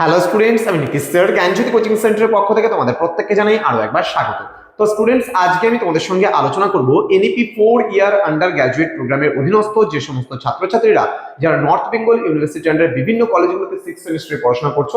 Hello students আমি নিকিশ sir জ্ঞানজ্যোতি coaching সেন্টারের পক্ষ থেকে তোমাদের প্রত্যেককে জানাই আরও একবার স্বাগত। তো স্টুডেন্টস আজকে আমি তোমাদের সঙ্গে আলোচনা করব NEP four year undergraduate প্রোগ্রামের অধীনস্থ যে সমস্ত ছাত্রছাত্রীরা যারা নর্থ বেঙ্গল ইউনিভার্সিটি আন্ডার বিভিন্ন কলেজগুলোতে সিক্স সেমিস্টারে পড়াশোনা করছ,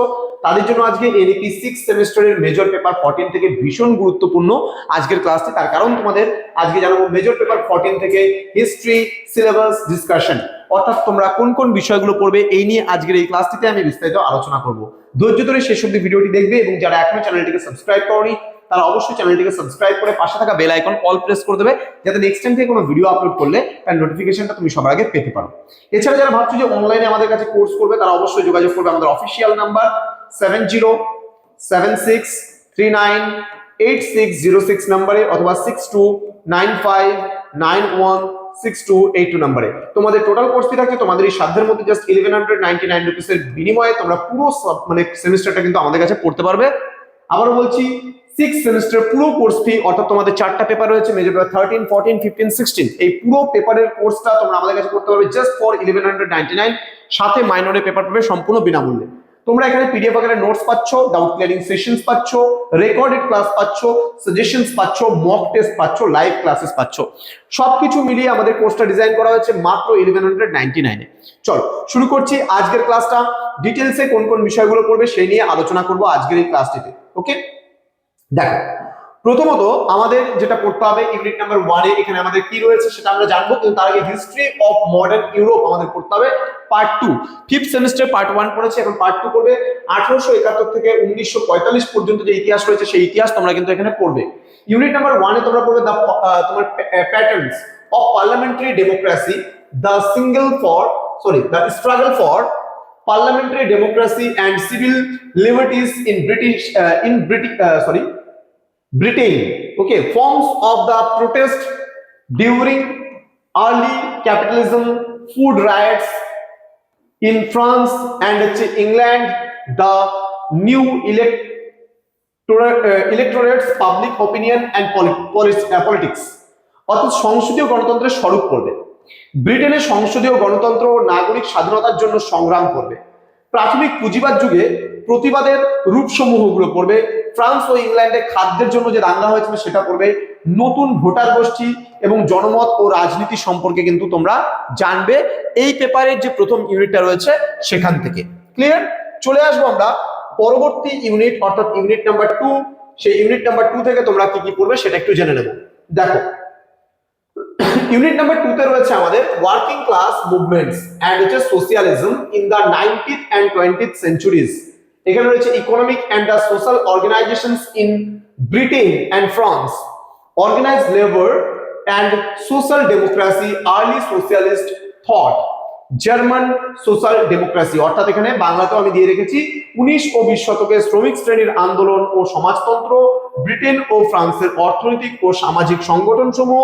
তাদের জন্য আজকে এনইপি সিক্স সেমিস্টারের মেজর পেপার ফোরটিন থেকে ভীষণ গুরুত্বপূর্ণ আজকের ক্লাসটি তার কারণ তোমাদের আজকে জানাব মেজর পেপার ফোরটিন থেকে হিস্ট্রি সিলেবাস ডিসকাশন অর্থাৎ তোমরা কোন কোন বিষয়গুলো পড়বে, এই নিয়ে আজকের এই ক্লাসটিতে আমি বিস্তারিত আলোচনা করব। ধৈর্য ধরে শেষ অব্দি ভিডিওটি দেখবে এবং যারা এখনও চ্যানেলটিকে সাবস্ক্রাইব করনি, তারা অবশ্যই চ্যানেলটিকে সাবস্ক্রাইব করে পাশে থাকা বেল আইকন অল প্রেস করে দেবে, যাতে নেক্সট টাইম থেকে কোনো ভিডিও আপলোড করলে তার নোটিফিকেশনটা তুমি সবার আগে পেতে পারো। এছাড়া যারা ভাবছ যে অনলাইনে আমাদের কাছে কোর্স করবে, তারা অবশ্যই যোগাযোগ করবে আমাদের official number seven zero seven six three nine eight six zero six নাম্বারে অথবা six two nine five nine one six two eight two নাম্বারে তোমাদের টোটাল কোর্স ফি থাকছে তোমাদের এই সাধ্যের মধ্যে just eleven hundred ninety nine রুপিসের বিনিময়ে তোমরা পুরো মানে সেমিস্টারটা কিন্তু আমাদের কাছে পড়তে পারবে। আবারও বলছি সিক্স সেমিস্টার পুরো কোর্স ফি অর্থাৎ তোমাদের চারটা পেপার রয়েছে major paper thirteen fourteen fifteen sixteen এই পুরো পেপারের কোর্সটা তোমরা আমাদের কাছে করতে পারবে just for eleven hundred ninety nine সাথে মাইনরের পেপার পাবে সম্পূর্ণ বিনামূল্যে। তোমরা এখানে পিডিএফ আকারে নোটস পাচ্ছ ডাউট ক্লিয়ারিং সেশনস পাচ্ছ রেকর্ডেড ক্লাস পাচ্ছ সাজেশনস পাচ্ছ মক টেস্ট পাচ্ছ লাইভ ক্লাসেস পাচ্ছ। সবকিছু মিলিয়ে আমাদের কোর্সটা ডিজাইন করা হয়েছে মাত্র ইলেভেন হান্ড্রেড চলো, শুরু করছি আজকের ক্লাসটা ডিটেলসে কোন কোন বিষয়গুলো পড়বে সেই নিয়ে আলোচনা করব আজকের এই ক্লাসটিতে ওকে দেখো প্রথমত আমাদের যেটা পড়তে হবে ইউনিট নাম্বার ওয়ানে এখানে আমাদের কি রয়েছে সেটা আমরা জানব কিন্তু তার আগে হিস্ট্রি অফ মডার্ন ইউরোপ আমাদের পড়তে হবে part two fifth semester part one পড়েছে এখন পার্ট টু করবে। আঠারোশো একাত্তর থেকে উনিশশো পঁয়তাল্লিশ পর্যন্ত যে ইতিহাস রয়েছে সেই ইতিহাস তোমরা কিন্তু এখানে পড়বে। ইউনিট নাম্বার ওয়ানে তোমরা পড়বে দ্য তোমার patterns of parliamentary democracy the single for sorry the struggle for parliamentary democracy and civil liberties in British British uh, sorry Britain. Okay, forms of the protest during early capitalism, food riots in France and England, the new electorate, uh, electorates, public opinion and poli- polis- uh, politics. অর্থাৎ সংসদীয় গণতন্ত্রের স্বরূপ করবে ব্রিটেনের সংসদীয় গণতন্ত্র নাগরিক স্বাধীনতার জন্য সংগ্রাম করবে প্রাথমিক পুঁজিবাদ যুগে প্রতিবাদের রূপসমূহগুলো পড়বে। ফ্রান্স ও ইংল্যান্ডে খাদ্যের জন্য যে দাঙ্গা হয়েছিল সেটা পড়বে। নতুন ভোটার গোষ্ঠী এবং জনমত ও রাজনীতি সম্পর্কে কিন্তু তোমরা জানবে। এই পেপারের যে প্রথম ইউনিটটা রয়েছে সেখান থেকে। ক্লিয়ার চলে আসব আমরা পরবর্তী ইউনিট অর্থাৎ ইউনিট নাম্বার টু সেই ইউনিট নাম্বার টু থেকে তোমরা কি কি পড়বে সেটা একটু জেনে নেব। দেখো ইউনিট নাম্বার টু তে রয়েছে আমাদের ওয়ার্কিং ক্লাস মুভমেন্টস অ্যান্ড হচ্ছে socialism in the nineteenth and twentieth centuries এখানে রয়েছে economic and the social organisations in Britain and France organise labour and social democracy early socialist thought German social democracy অর্থাৎ এখানে বাংলাতেও আমি দিয়ে রেখেছি, উনিশ ও বিশ শতকে শ্রমিক শ্রেণির আন্দোলন ও সমাজতন্ত্র, ব্রিটেন ও ফ্রান্সের অর্থনৈতিক ও সামাজিক সংগঠন সমূহ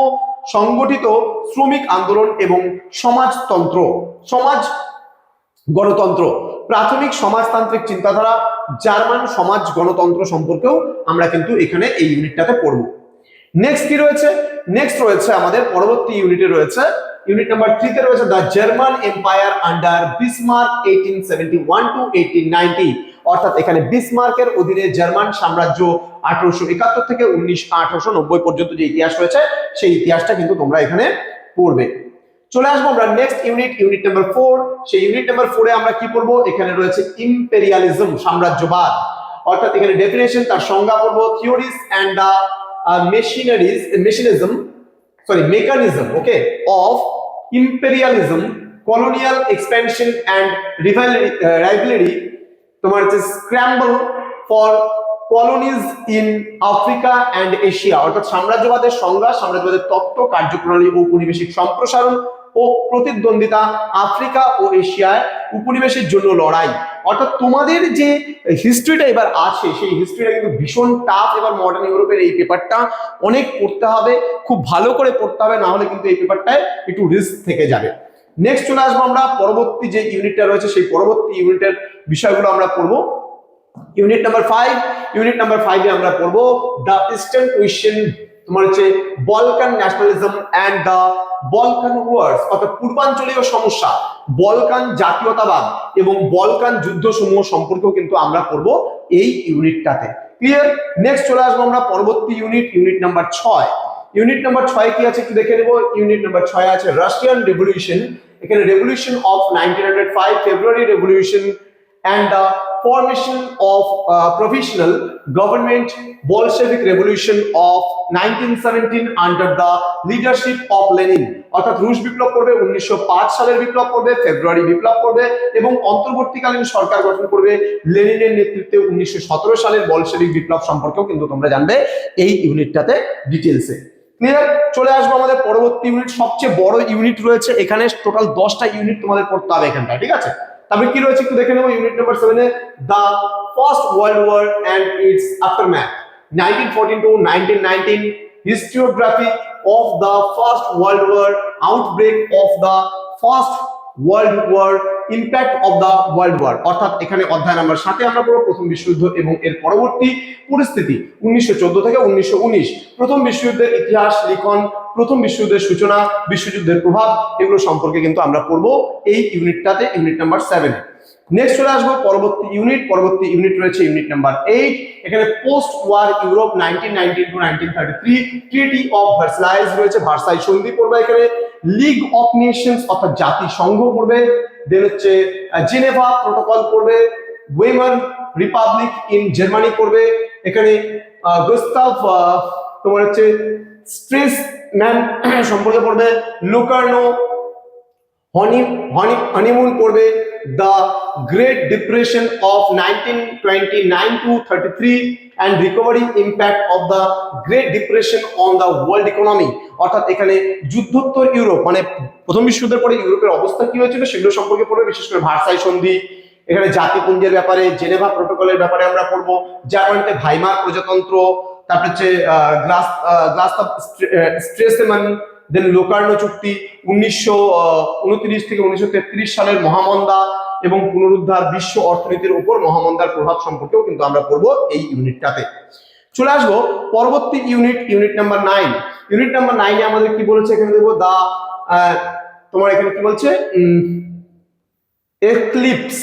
সংগঠিত শ্রমিক আন্দোলন এবং সমাজতন্ত্র, সমাজ গণতন্ত্র। প্রাথমিক সমাজতান্ত্রিক চিন্তাধারা জার্মান সমাজ গণতন্ত্র সম্পর্কেও আমরা কিন্তু এখানে এই ইউনিটটাতে পড়ব। নেক্সট কি রয়েছে? নেক্সট রয়েছে আমাদের পরবর্তী ইউনিটে রয়েছে। ইউনিট নাম্বার থ্রিতে রয়েছে the German empire under Bismarck eighteen seventy one to eighteen ninety অর্থাৎ এখানে বিসমার্কের অধীনে জার্মান সাম্রাজ্য আঠারোশো একাত্তর থেকে উনিশ আঠারোশো নব্বই পর্যন্ত যে ইতিহাস রয়েছে, সেই ইতিহাসটা কিন্তু তোমরা এখানে পড়বে। চলে আসব আমরা next unit unit number four সেই ইউনিট নাম্বার ফোরে আমরা কি পড়ব এখানে রয়েছে ইম্পেরিয়ালিজম সাম্রাজ্যবাদ। অর্থাৎ এখানে ডেফিনেশন তার সংজ্ঞা পড়ব theories and the machineries machinism sorry mechanism okay of imperialism colonial expansion and rivalry uh, তোমার হচ্ছে scramble for colonies in Africa and Asia অর্থাৎ সাম্রাজ্যবাদের সংজ্ঞা সাম্রাজ্যবাদের তত্ত্ব কার্যপ্রণালী ও উপনিবেশিক সম্প্রসারণ ও প্রতিদ্বন্দ্বিতা আফ্রিকা ও এশিয়ায় উপনিবেশের জন্য লড়াই। অর্থাৎ তোমাদের যে হিস্ট্রিটা এবার আছে, সেই হিস্ট্রিটা কিন্তু ভীষণ টাফ এবার মডার্ন ইউরোপের এই পেপারটা অনেক পড়তে হবে, খুব ভালো করে পড়তে হবে না হলে কিন্তু এই পেপারটায় একটু রিস্ক থেকে যাবে। নেক্সট চলে আসব আমরা পরবর্তী যে ইউনিটটা রয়েছে, সেই পরবর্তী ইউনিটের বিষয়গুলো আমরা পড়ব। Unit number five unit number ফাইভে আমরা পড়ব দ্য ইস্টার্ন কোয়েশ্চেন তোমার হচ্ছে Balkan nationalism and the Balkan wars অর্থাৎ পূর্বাঞ্চলীয় সমস্যা বলকান জাতীয়তাবাদ এবং বলকান যুদ্ধ সমূহ সম্পর্কেও কিন্তু আমরা করব এই ইউনিটটাতে। ক্লিয়ার নেক্সট চলে আসব আমরা পরবর্তী ইউনিট ইউনিট নাম্বার ছয়। ইউনিট নাম্বার ছয় কি আছে একটু দেখে নেব। ইউনিট নাম্বার ছয় আছে রাশিয়ান রেভলিউশন এখানে revolution of nineteen hundred five February revolution and the formation of uh, provisional government Bolshevik revolution of 1917 under the leadership of Lenin. অর্থাৎ রুশ বিপ্লব করবে উনিশশো পাঁচ সালের বিপ্লব করবে ফেব্রুয়ারি বিপ্লব করবে এবং অন্তর্বর্তীকালীন সরকার গঠন করবে লেনিনের নেতৃত্বে উনিশশো সতেরো সালের বলশেবিক বিপ্লব সম্পর্কেও কিন্তু তোমরা জানবে এই ইউনিটটাতে ডিটেলসে ক্লিয়ার চলে আসব আমাদের পরবর্তী ইউনিট। সবচেয়ে বড় ইউনিট রয়েছে এখানে। টোটাল দশটা ইউনিট তোমাদের পড়তে হবে এখানটায় ঠিক আছে? তারপরে কি রয়েছে একটু দেখে নেব ইউনিট নাম্বার সেভেনে the first world war and its aftermath nineteen fourteen to nineteen nineteen historiography of the first world war outbreak of the first world war impact of the world war অর্থাৎ এখানে অধ্যায় number সাথে আমরা পড়ব, প্রথম বিশ্বযুদ্ধ এবং এর পরবর্তী পরিস্থিতি। উনিশশো চোদ্দ থেকে উনিশশো উনিশ। প্রথম বিশ্বযুদ্ধের ইতিহাস, লিখন, প্রথম বিশ্বযুদ্ধের সূচনা, বিশ্বযুদ্ধের প্রভাব, এগুলো সম্পর্কে কিন্তু আমরা পড়ব এই ইউনিটটাতে, ইউনিট নাম্বার সেভেনে নেক্সট চলে আসব, পরবর্তী ইউনিট। পরবর্তী ইউনিট রয়েছে ইউনিট নাম্বার এইট এখানে post war Europe nineteen nineteen to nineteen thirty three treaty of Versailles রয়েছে। ভার্সাই সন্ধি পড়বে এখানে। লিগ অফ নেশনস অর্থাৎ জাতিসংঘ পড়বে। দেন হচ্ছে জেনেভা প্রোটোকল পড়বে ওয়েমার রিপাবলিক ইন জার্মানি পড়বে এখানে গুস্তাভ তোমার হচ্ছে স্ট্রেস ম্যান সম্পর্কে পড়বে লুকার্নো হনি হনি হনিমুন পড়বে of nineteen twenty nine to thirty three and recovery impact of the great depression on the world economy অর্থাৎ এখানে যুদ্ধোত্তর ইউরোপ মানে প্রথম বিশ্বযুদ্ধের পরে ইউরোপের অবস্থা কি হয়েছিল সেগুলো সম্পর্কে পড়বে, বিশেষ করে ভার্সাই সন্ধি। এখানে জাতিপুঞ্জের ব্যাপারে, জেনেভা প্রোটোকলের ব্যাপারে আমরা পড়ব। জার্মানিতে ভাইমার প্রজাতন্ত্র, তারপর হচ্ছে glass glass of Stresemann then Locarno চুক্তি উনিশশো উনত্রিশ থেকে উনিশশো তেত্রিশ সালের মহামন্দা এবং পুনরুদ্ধার বিশ্ব অর্থনীতির উপর মহামন্দার প্রভাব সম্পর্কেও কিন্তু আমরা পড়ব এই ইউনিটটাতে। চলে আসব পরবর্তী unit unit number nine. Unit number নাইনে আমাদের কি বলেছে? এখানে দেখব দা তোমার এখানে কি বলছে? Eclipse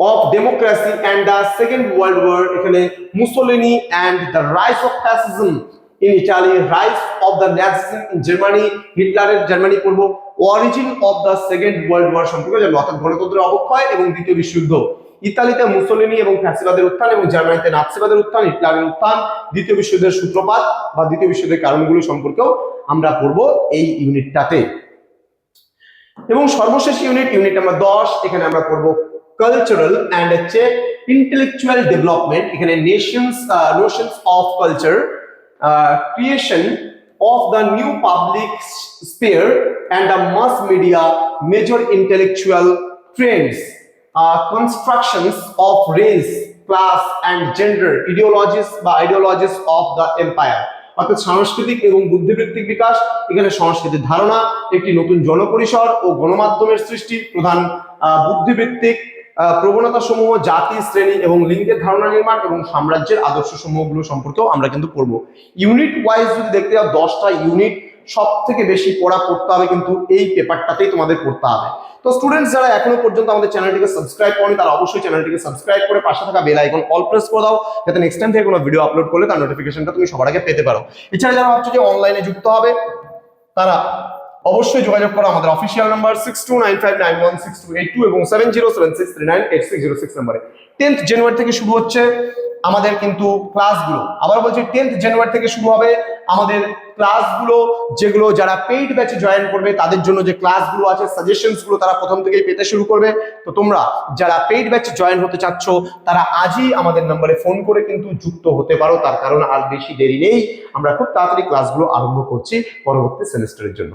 of democracy and the second world war, এখানে Mussolini and the rise of fascism in Italy, rise of the Nazism in Germany হিটলারের জার্মানি পড়ব origin of the second world war সম্পর্কে জানব অর্থাৎ গণতন্ত্রের অবক্ষয় এবং দ্বিতীয় বিশ্বযুদ্ধ ইতালিতে মুসোলিনি এবং ফ্যাসিবাদের উত্থান এবং জার্মানিতে নাৎসিবাদের উত্থান, হিটলারের উত্থান, দ্বিতীয় বিশ্বযুদ্ধের সূত্রপাত বা দ্বিতীয় বিশ্বযুদ্ধের কারণগুলো সম্পর্কেও আমরা পড়ব এই ইউনিটটাতে। এবং সর্বশেষ ইউনিট ইউনিট নাম্বার দশ, এখানে আমরা পড়ব কালচারাল অ্যান্ড হচ্ছে ইন্টেলেকচুয়াল ডেভেলপমেন্ট এখানে nations notions of culture creation of the new public sphere and the mass media major intellectual trends constructions of race class and gender ideologies বা ideologies of the empire অর্থাৎ সাংস্কৃতিক এবং বুদ্ধিবৃত্তিক বিকাশ, এখানে সংস্কৃতির ধারণা, একটি নতুন জনপরিসর ও গণমাধ্যমের সৃষ্টি, প্রধান বুদ্ধিবৃত্তিক প্রবণতা সমূহ, জাতি, শ্রেণি এবং লিঙ্গের ধারণা নির্মাণ এবং সাম্রাজ্যের আদর্শ সমূহগুলো সম্পর্কেও আমরা কিন্তু পড়ব। ইউনিট ওয়াইজ যদি দেখতে যাও, দশটা ইউনিট সব থেকে বেশি পড়া পড়তে হবে কিন্তু এই পেপারটাতেই তোমাদের পড়তে হবে। তো স্টুডেন্টস যারা এখনও পর্যন্ত আমাদের চ্যানেলটিকে সাবস্ক্রাইব করেনি, তারা অবশ্যই চ্যানেলটিকে সাবস্ক্রাইব করে পাশে থাকা বেল আইকন অল প্রেস করে দাও, যাতে নেক্সট টাইম থেকে কোনো ভিডিও আপলোড করলে তার নোটিফিকেশনটা তুমি সবার আগে পেতে পারো। এছাড়া যারা ভাবছ যে অনলাইনে যুক্ত হবে, তারা অবশ্যই যোগাযোগ করো, আমাদের official number six two nine five nine one six two eight two এবং seven zero seven six three nine eight six zero six নাম্বারে। টেন্থ জানুয়ারি থেকে শুরু হচ্ছে আমাদের কিন্তু ক্লাসগুলো আবার বলছি টেন্থ জানুয়ারি থেকে শুরু হবে আমাদের ক্লাসগুলো যেগুলো যারা পেইড ব্যাচে জয়েন করবে, তাদের জন্য যে ক্লাসগুলো আছে সাজেশনসগুলো তারা প্রথম থেকেই পেতে শুরু করবে। তো তোমরা যারা পেইড ব্যাচে জয়েন হতে চাচ্ছ, তারা আজই আমাদের নম্বরে ফোন করে কিন্তু যুক্ত হতে পারো। তার কারণ আর বেশি দেরি নেই। আমরা খুব তাড়াতাড়ি ক্লাসগুলো আরম্ভ করছি পরবর্তী সেমিস্টারের জন্য।